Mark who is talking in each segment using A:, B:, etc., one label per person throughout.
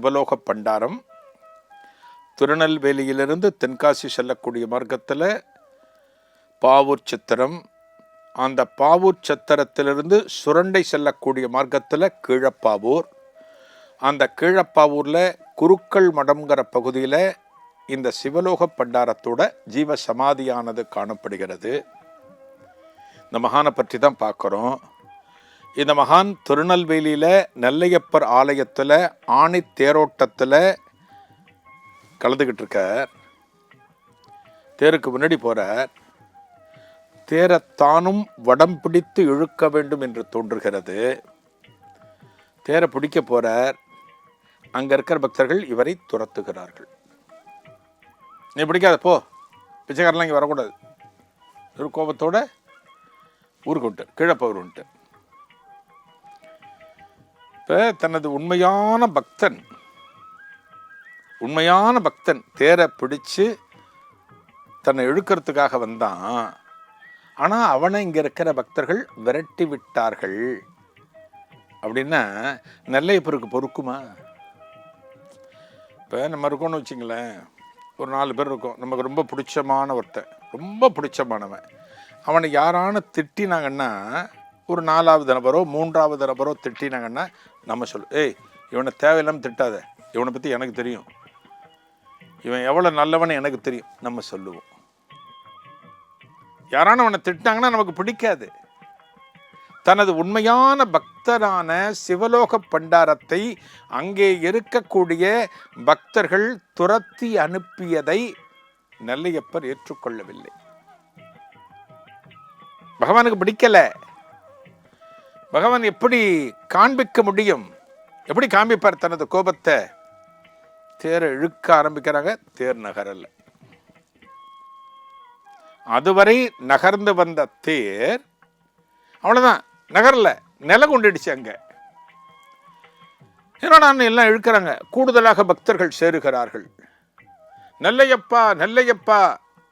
A: சிவலோக பண்டாரம். திருநெல்வேலியிலிருந்து தென்காசி செல்லக்கூடிய மார்க்கத்தில் பாவூர் சித்திரம். அந்த பாவூர் சத்திரத்திலிருந்து சுரண்டை செல்லக்கூடிய மார்க்கத்தில் கீழப்பாவூர். அந்த கீழப்பாவூரில் குருக்கள் மடம்ங்கிற பகுதியில் இந்த சிவலோக பண்டாரத்தோட ஜீவ சமாதியானது காணப்படுகிறது. இந்த மகானை பற்றி தான் பார்க்குறோம். இந்த மகான் திருநெல்வேலியில் நெல்லையப்பர் ஆலயத்தில் ஆணி தேரோட்டத்தில் கலந்துக்கிட்டு இருக்கார். தேருக்கு முன்னாடி போகிறார் தேரைத்தானும் வடம் பிடித்து இழுக்க வேண்டும் என்று தோன்றுகிறது. தேரை பிடிக்க போகிறார் அங்கே இருக்கிற பக்தர்கள் இவரை துரத்துகிறார்கள். நீ பிடிக்காத போ. பிச்சைக்காரெலாம் இங்கே வரக்கூடாது. ஒரு கோபத்தோட ஊருக்கு விட்டு கீழே போகிறோன்ட்டு இப்போ தனது உண்மையான பக்தன் உண்மையான பக்தன் தேரை பிடிச்சு தன்னை இழுக்கிறதுக்காக வந்தான். ஆனால் அவனை இங்கே இருக்கிற பக்தர்கள் விரட்டி விட்டார்கள். அப்படின்னா நெல்லையப்பருக்கு பொறுக்குமா? இப்போ நம்ம இருக்கோம்னு வச்சுங்களேன் ஒரு நாலு பேர் இருக்கோம். நமக்கு ரொம்ப பிடிச்சமான ஒருத்தன் ரொம்ப பிடிச்சமானவன். அவனை யாரான திட்டினாங்கன்னா ஒரு நாலாவது நபரோ மூன்றாவது நபரோ திட்டினாங்கன்னா நம்ம சொல்லு ஏய் இவனை தேவையில்லாமல் திட்டாத. இவனை பற்றி எனக்கு தெரியும். இவன் எவ்வளோ நல்லவனு எனக்கு தெரியும். நம்ம சொல்லுவோம். யாரான அவனை திட்டாங்கன்னா நமக்கு பிடிக்காது. தனது உண்மையான பக்தரான சிவலோக பண்டாரத்தை அங்கே இருக்கக்கூடிய பக்தர்கள் துரத்தி அனுப்பியதை நெல்லையப்பர் ஏற்றுக்கொள்ளவில்லை. பகவானுக்கு பிடிக்கலை. பகவான் எப்படி காண்பிக்க முடியும்? எப்படி காண்பிப்பார் தனது கோபத்தை? தேரை இழுக்க ஆரம்பிக்கிறாங்க தேர் நகரல்ல அதுவரை நகர்ந்து வந்த தேர் அவ்வளோதான் நகரல நில கொண்டுடுச்சு அங்கே. என்னடா எல்லாம் இழுக்கிறாங்க கூடுதலாக பக்தர்கள் சேருகிறார்கள். நெல்லையப்பா நெல்லையப்பா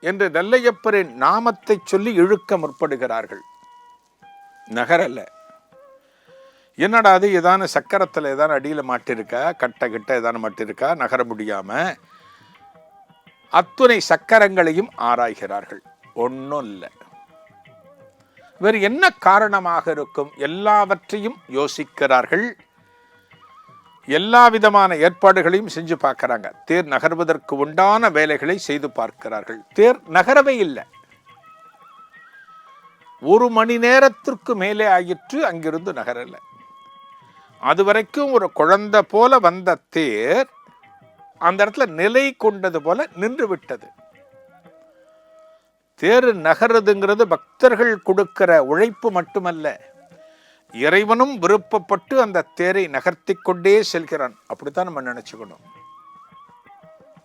A: என்று நெல்லையப்பரின் நாமத்தை சொல்லி இழுக்க முற்படுகிறார்கள். நகரல்ல என்னடா அது ஏதான சக்கரத்தில் ஏதான அடியில் மாட்டிருக்கா? கட்டை கிட்ட ஏதான மாட்டிருக்கா? நகர முடியாமல் அத்துணை சக்கரங்களையும் ஆராய்கிறார்கள். ஒன்றும் இல்லை. வேறு என்ன காரணமாக இருக்கும்? எல்லாவற்றையும் யோசிக்கிறார்கள். எல்லா விதமான ஏற்பாடுகளையும் செஞ்சு பார்க்குறாங்க. தேர் நகர்வதற்கு உண்டான வேலைகளை செய்து பார்க்கிறார்கள். தேர் நகரவே இல்லை. ஒரு மணி நேரத்திற்கு மேலே ஆயிற்று அங்கிருந்து நகரலை. அது வரைக்கும் ஒரு குழந்தை போல வந்த தேர் அந்த இடத்துல நிலை கொண்டது போல நின்று விட்டது. தேர் நகருதுங்கிறது பக்தர்கள் கொடுக்கிற உழைப்பு மட்டுமல்ல. இறைவனும் விருப்பப்பட்டு அந்த தேரை நகர்த்தி கொண்டே செல்கிறான். அப்படித்தான் நம்ம நினைச்சுக்கணும்.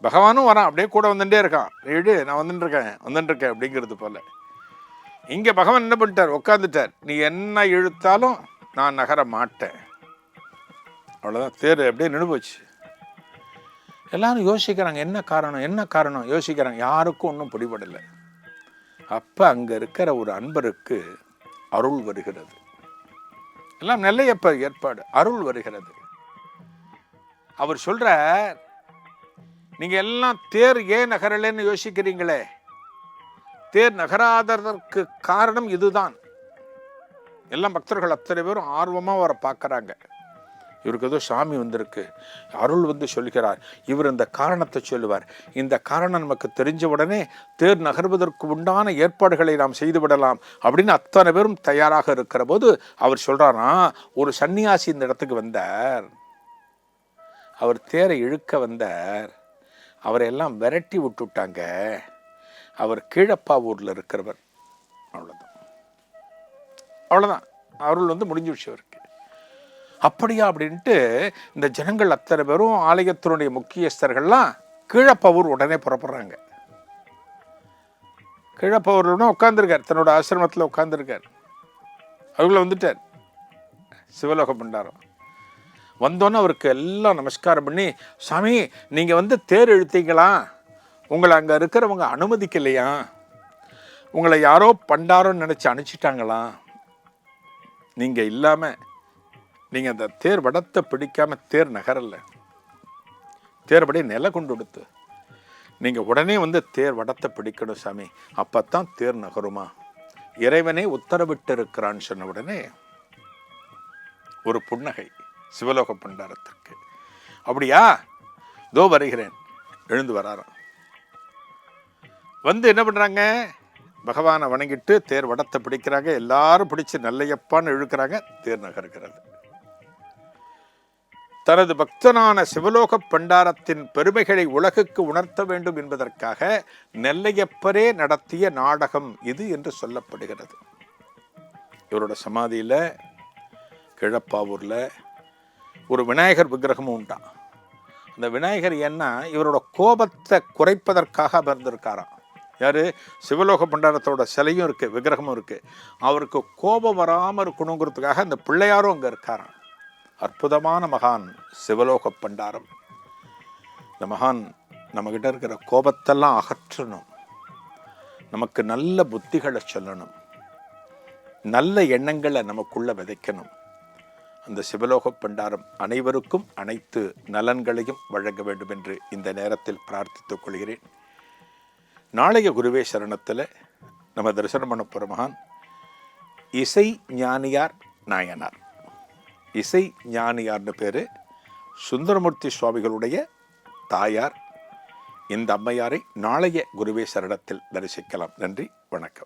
A: பகவானும் வரான். அப்படியே கூட வந்துட்டே இருக்கான். ஏடு நான் வந்துட்டு இருக்கேன் வந்துட்டு இருக்கேன் அப்படிங்கிறது போல. இங்கே பகவான் என்ன பண்ணிட்டார்? உட்காந்துட்டார் நீ என்ன இழுத்தாலும் நான் நகர மாட்டேன். அவ்வளோதான் தேர் அப்படியே நின்று போச்சு. எல்லாரும் யோசிக்கிறாங்க என்ன காரணம் என்ன காரணம்? யோசிக்கிறாங்க யாருக்கும் ஒன்றும் பிடிபடலை. அப்போ அங்கே இருக்கிற ஒரு அன்பருக்கு அருள் வருகிறது. எல்லாம் நெல்லையப்ப ஏற்பாடு அருள் வருகிறது. அவர் சொல்ற நீங்கள் எல்லாம் தேர் ஏன் நகரலைன்னு யோசிக்கிறீங்களே. தேர் நகராததற்கு காரணம் இதுதான். எல்லாம் பக்தர்கள் அத்தனை பேரும் ஆர்வமாக அவரை பார்க்குறாங்க. இவருக்கு ஏதோ சாமி வந்திருக்கு. அருள் வந்து சொல்கிறார். இவர் இந்த காரணத்தை சொல்லுவார். இந்த காரணம் நமக்கு தெரிஞ்ச உடனே தேர் நகர்வதற்கு உண்டான ஏற்பாடுகளை நாம் செய்து விடலாம் அப்படின்னு அத்தனை பேரும் தயாராக இருக்கிற போது அவர் சொல்றாராம் ஒரு சன்னியாசி இந்த இடத்துக்கு வந்தார். அவர் தேரை இழுக்க வந்தார். அவரையெல்லாம் விரட்டி விட்டுட்டாங்க. அவர் கீழப்பாவூரில் இருக்கிறவர். அவ்வளோதான் அவ்வளோதான் அருள் வந்து முடிஞ்சு விஷயம் அப்படியா அப்படின்ட்டு இந்த ஜனங்கள் அத்தனை பேரும் ஆலயத்தினுடைய முக்கியஸ்தர்கள்லாம் கீழப்பவூர் உடனே புறப்படுறாங்க. கீழப்பவூர்னா உட்காந்துருக்கார் தன்னோட ஆசிரமத்தில் உட்காந்துருக்கார் அவங்கள வந்துட்டார். சிவலோக பண்டாரம். வந்தோன்னே அவருக்கு எல்லாம் நமஸ்காரம் பண்ணி சாமி நீங்கள் வந்து தேர் இழுத்தீங்களா? உங்களை அங்கே இருக்கிறவங்க அனுமதிக்கலையா? உங்களை யாரோ பண்டாரோன்னு நினச்சி அனுப்பிச்சிட்டாங்களாம். நீங்கள் இல்லாமல் நீங்கள் அந்த தேர் வடத்தை பிடிக்காம தேர் நகரலை. தேர்படி நிலை கொண்டு கொடுத்து. நீங்கள் உடனே வந்து தேர் வடத்தை பிடிக்கணும் சாமி. அப்போ தான் தேர் நகருமா? இறைவனே உத்தரவிட்டு இருக்கிறான்னு சொன்ன உடனே ஒரு புன்னகை சிவலோக பண்டாரத்திற்கு. அப்படியா? தோ வருகிறேன். எழுந்து வராராம். வந்து என்ன பண்ணுறாங்க பகவானை வணங்கிட்டு தேர் வடத்தை பிடிக்கிறாங்க. எல்லாரும் பிடிச்சி நல்லையப்பான்னு இழுக்கிறாங்க. தேர் நகர்கிறது. தனது பக்தனான சிவலோக பண்டாரத்தின் பெருமைகளை உலகுக்கு உணர்த்த வேண்டும் என்பதற்காக நெல்லையப்பரே நடத்திய நாடகம் இது என்று சொல்லப்படுகிறது. இவரோட சமாதியில் கிழப்பாவூரில் ஒரு விநாயகர் விக்கிரகமும் உண்டான் அந்த விநாயகர் என்ன இவரோட கோபத்தை குறைப்பதற்காக அமர்ந்திருக்காராம். யார்? சிவலோக பண்டாரத்தோட சிலையும் இருக்குது விக்கிரகமும் இருக்குது அவருக்கு கோபம் வராமல் இருக்கணுங்கிறதுக்காக அந்த பிள்ளையாரும் அங்கே இருக்காராம். அற்புதமான மகான் சிவலோக பண்டாரம். இந்த மகான் நம்மக்கிட்ட இருக்கிற கோபத்தெல்லாம் அகற்றணும். நமக்கு நல்ல புத்திகளை சொல்லணும். நல்ல எண்ணங்களை நமக்குள்ள விதைக்கணும். அந்த சிவலோக பண்டாரம் அனைவருக்கும் அனைத்து நலன்களையும் வழங்க வேண்டும் என்று இந்த நேரத்தில் பிரார்த்தித்துக் கொள்கிறேன். நாளைய குருவே சரணத்தில் நம்ம தரிசனம் பண்ண போகிற மகான் இசை ஞானியார் நாயனார். இசை ஞானியார்னு பேர் சுந்தரமூர்த்தி சுவாமிகளுடைய தாயார். இந்த அம்மையாரை நாளைய குருவே சரணத்தில் தரிசிக்கலாம். நன்றி வணக்கம்.